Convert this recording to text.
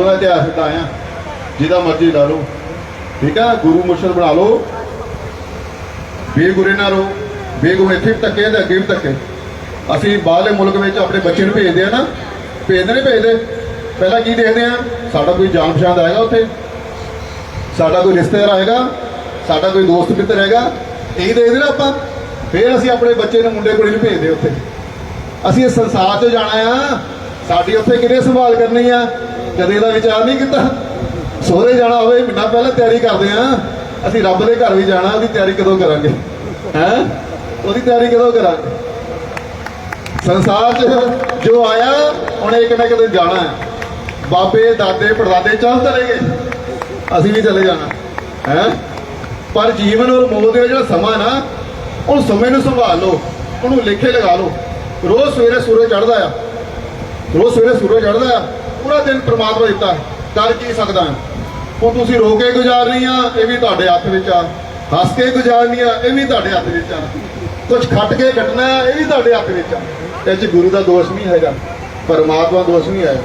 ਗੁਰੂ ਦਾ ਇਤਿਹਾਸ ਹਟਾਇਆ ਜਿਹਦਾ ਮਰਜ਼ੀ ਲਾ ਲਓ। ਠੀਕ ਆ? ਗੁਰੂ ਮੁਰਸ਼ਦ ਬਣਾ ਲਓ। ਬੇਗੁਰੇ ਨਾਲ ਰਹੋ ਬੇਗੁਰੇ ਇੱਥੇ ਵੀ ਧੱਕੇ ਤੇ ਅੱਗੇ ਵੀ ਧੱਕੇ। ਅਸੀਂ ਬਾਹਰਲੇ ਮੁਲਕ ਵਿੱਚ ਆਪਣੇ ਬੱਚੇ ਨੂੰ ਭੇਜਦੇ ਆ ਨਾ। ਭੇਜਦੇ ਨੇ ਭੇਜਦੇ। ਪਹਿਲਾਂ ਕੀ ਦੇਖਦੇ ਆ? ਸਾਡਾ ਕੋਈ ਜਾਣ ਪਛਾਣ ਆਏਗਾ ਉੱਥੇ। ਸਾਡਾ ਕੋਈ ਰਿਸ਼ਤੇਦਾਰ ਆਏਗਾ ਸਾਡਾ ਕੋਈ ਦੋਸਤ ਮਿੱਤਰ ਹੈਗਾ। ਇਹੀ ਦੇਖਦੇ ਨਾ ਆਪਾਂ। ਫਿਰ ਅਸੀਂ ਆਪਣੇ ਬੱਚੇ ਨੂੰ ਮੁੰਡੇ ਕੁੜੀ ਨੂੰ ਭੇਜਦੇ ਉੱਥੇ। ਅਸੀਂ ਇਸ ਸੰਸਾਰ 'ਚ ਜਾਣਾ ਆ। ਸਾਡੀ ਉੱਥੇ ਕਿਹਨੇ ਸੰਭਾਲ ਕਰਨੀ ਆ? ਕਦੇ ਇਹਦਾ ਵਿਚਾਰ ਨਹੀਂ ਕੀਤਾ। ਸਹੁਰੇ ਜਾਣਾ ਹੋਵੇ, ਮਹੀਨਾ ਪਹਿਲਾਂ ਤਿਆਰੀ ਕਰਦੇ ਆ। ਅਸੀਂ ਰੱਬ ਦੇ ਘਰ ਵੀ ਜਾਣਾ, ਉਹਦੀ ਤਿਆਰੀ ਕਦੋਂ ਕਰਾਂਗੇ? ਹੈ? ਉਹਦੀ ਤਿਆਰੀ ਕਦੋਂ ਕਰਾਂਗੇ? ਸੰਸਾਰ 'ਚ ਜੋ ਆਇਆ ਉਹਨੇ ਇੱਕ ਨਾ ਕਿਤੇ ਜਾਣਾ ਹੈ? ਬਾਬੇ, ਦਾਦੇ, ਪੜਦਾਦੇ ਚੱਲ ਚਲੇ ਗਏ। ਅਸੀਂ ਵੀ ਚਲੇ ਜਾਣਾ। ਹੈ? ਪਰ ਜੀਵਨ ਔਰ ਮੌਤ ਦਾ ਜਿਹੜਾ ਸਮਾਂ ਨਾ ਉਹ ਸਮੇਂ ਨੂੰ ਸੰਭਾਲ ਲਓ, ਉਹਨੂੰ ਲੇਖੇ ਲਗਾ ਲਓ। ਰੋਜ਼ ਸਵੇਰੇ ਸੂਰਜ ਚੜ੍ਹਦਾ ਆ। ਰੋਜ਼ ਸਵੇਰੇ ਸੂਰਜ ਚੜ੍ਹਦਾ ਆ। ਪੂਰਾ ਦਿਨ ਪ੍ਰਮਾਤਮਾ ਦਿੱਤਾ ਕਰ ਕੀ ਸਕਦਾ ਹੈ? ਉਹ ਤੁਸੀਂ ਰੋ ਕੇ ਗੁਜ਼ਾਰਨੀ ਆ, ਇਹ ਵੀ ਤੁਹਾਡੇ ਹੱਥ ਵਿੱਚ ਆ। ਹੱਸ ਕੇ ਗੁਜ਼ਾਰਨੀ ਆ, ਇਹ ਵੀ ਤੁਹਾਡੇ ਹੱਥ ਵਿੱਚ ਆ। ਕੁਝ ਖੱਟ ਕੇ ਕੱਟਣਾ ਇਹ ਵੀ ਤੁਹਾਡੇ ਹੱਥ ਵਿੱਚ ਆ। ਇਹ ਚ ਗੁਰੂ ਦਾ ਦੋਸ਼ ਨਹੀਂ ਹੈਗਾ। ਪਰਮਾਤਮਾ ਦੋਸ਼ ਨਹੀਂ ਹੈ